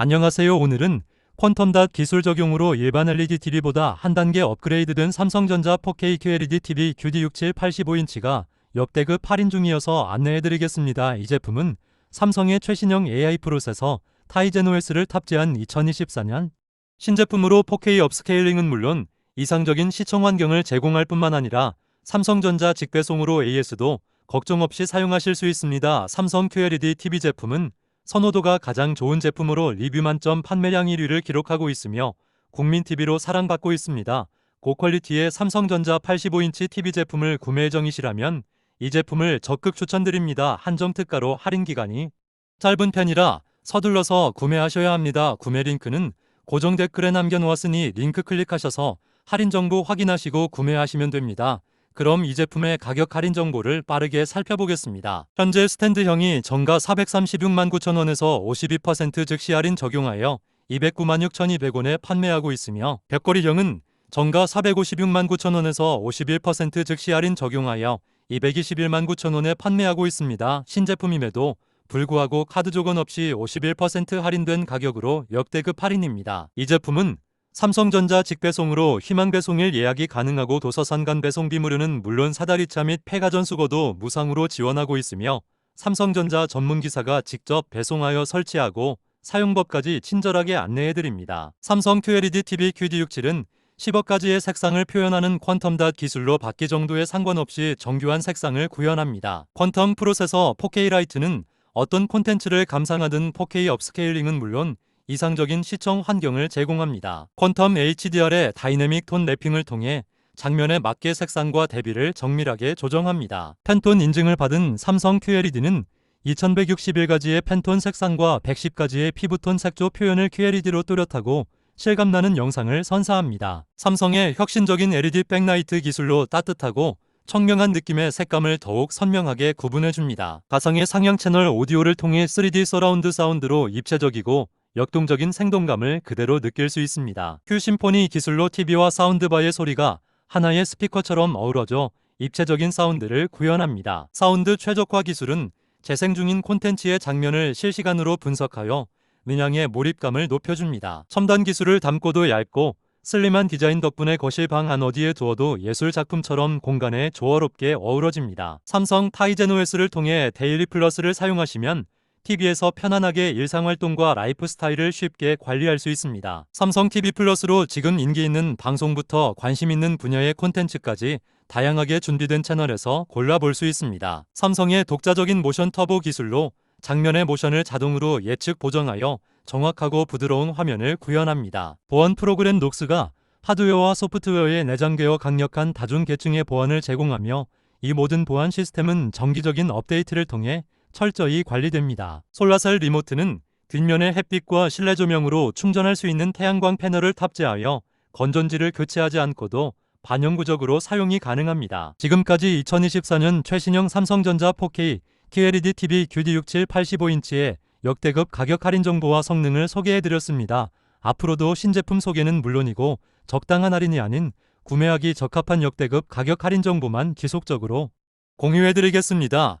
안녕하세요. 오늘은 퀀텀닷 기술 적용으로 일반 LED TV보다 한 단계 업그레이드된 삼성전자 4K QLED TV QD67 85인치가 역대급 할인 중이어서 안내해드리겠습니다. 이 제품은 삼성의 최신형 AI 프로세서 타이젠 OS를 탑재한 2024년 신제품으로 4K 업스케일링은 물론 이상적인 시청 환경을 제공할 뿐만 아니라 삼성전자 직배송으로 AS도 걱정 없이 사용하실 수 있습니다. 삼성 QLED TV 제품은 선호도가 가장 좋은 제품으로 리뷰 만점 판매량 1위를 기록하고 있으며 국민 TV로 사랑받고 있습니다. 고퀄리티의 삼성전자 85인치 TV 제품을 구매 예정이시라면 이 제품을 적극 추천드립니다. 한정 특가로 할인 기간이 짧은 편이라 서둘러서 구매하셔야 합니다. 구매 링크는 고정 댓글에 남겨놓았으니 링크 클릭하셔서 할인 정보 확인하시고 구매하시면 됩니다. 그럼 이 제품의 가격 할인 정보를 빠르게 살펴보겠습니다. 현재 스탠드형이 정가 436만 9천원에서 52% 즉시 할인 적용하여 209만 6,200원에 판매하고 있으며 벽걸이형은 정가 456만 9천원에서 51% 즉시 할인 적용하여 221만 9천원에 판매하고 있습니다. 신제품임에도 불구하고 카드 조건 없이 51% 할인된 가격으로 역대급 할인입니다. 이 제품은 삼성전자 직배송으로 희망 배송일 예약이 가능하고 도서산 간 배송비 무료는 물론 사다리차 및 폐가전 수거도 무상으로 지원하고 있으며 삼성전자 전문 기사가 직접 배송하여 설치하고 사용법까지 친절하게 안내해드립니다. 삼성 QLED TV QD67은 10억 가지의 색상을 표현하는 퀀텀 닷 기술로 받기 정도에 상관없이 정교한 색상을 구현합니다. 퀀텀 프로세서 4K 라이트는 어떤 콘텐츠를 감상하든 4K 업스케일링은 물론 이상적인 시청 환경을 제공합니다. 퀀텀 HDR의 다이내믹 톤 랩핑을 통해 장면에 맞게 색상과 대비를 정밀하게 조정합니다. 팬톤 인증을 받은 삼성 QLED는 2161가지의 팬톤 색상과 110가지의 피부톤 색조 표현을 QLED로 뚜렷하고 실감나는 영상을 선사합니다. 삼성의 혁신적인 LED 백라이트 기술로 따뜻하고 청명한 느낌의 색감을 더욱 선명하게 구분해줍니다. 가상의 상향 채널 오디오를 통해 3D 서라운드 사운드로 입체적이고 역동적인 생동감을 그대로 느낄 수 있습니다. 큐 심포니 기술로 TV와 사운드바의 소리가 하나의 스피커처럼 어우러져 입체적인 사운드를 구현합니다. 사운드 최적화 기술은 재생 중인 콘텐츠의 장면을 실시간으로 분석하여 문양의 몰입감을 높여줍니다. 첨단 기술을 담고도 얇고 슬림한 디자인 덕분에 거실 방 안 어디에 두어도 예술 작품처럼 공간에 조화롭게 어우러집니다. 삼성 타이젠 OS를 통해 데일리 플러스를 사용하시면 TV에서 편안하게 일상활동과 라이프 스타일을 쉽게 관리할 수 있습니다. 삼성 TV 플러스로 지금 인기 있는 방송부터 관심 있는 분야의 콘텐츠까지 다양하게 준비된 채널에서 골라볼 수 있습니다. 삼성의 독자적인 모션 터보 기술로 장면의 모션을 자동으로 예측 보정하여 정확하고 부드러운 화면을 구현합니다. 보안 프로그램 녹스가 하드웨어와 소프트웨어에 내장되어 강력한 다중 계층의 보안을 제공하며 이 모든 보안 시스템은 정기적인 업데이트를 통해 철저히 관리됩니다. 솔라셀 리모트는 뒷면의 햇빛과 실내 조명으로 충전할 수 있는 태양광 패널을 탑재하여 건전지를 교체하지 않고도 반영구적으로 사용이 가능합니다. 지금까지 2024년 최신형 삼성전자 4K QLED TV QD67 85인치의 역대급 가격 할인 정보와 성능을 소개해드렸습니다. 앞으로도 신제품 소개는 물론이고 적당한 할인이 아닌 구매하기 적합한 역대급 가격 할인 정보만 지속적으로 공유해드리겠습니다.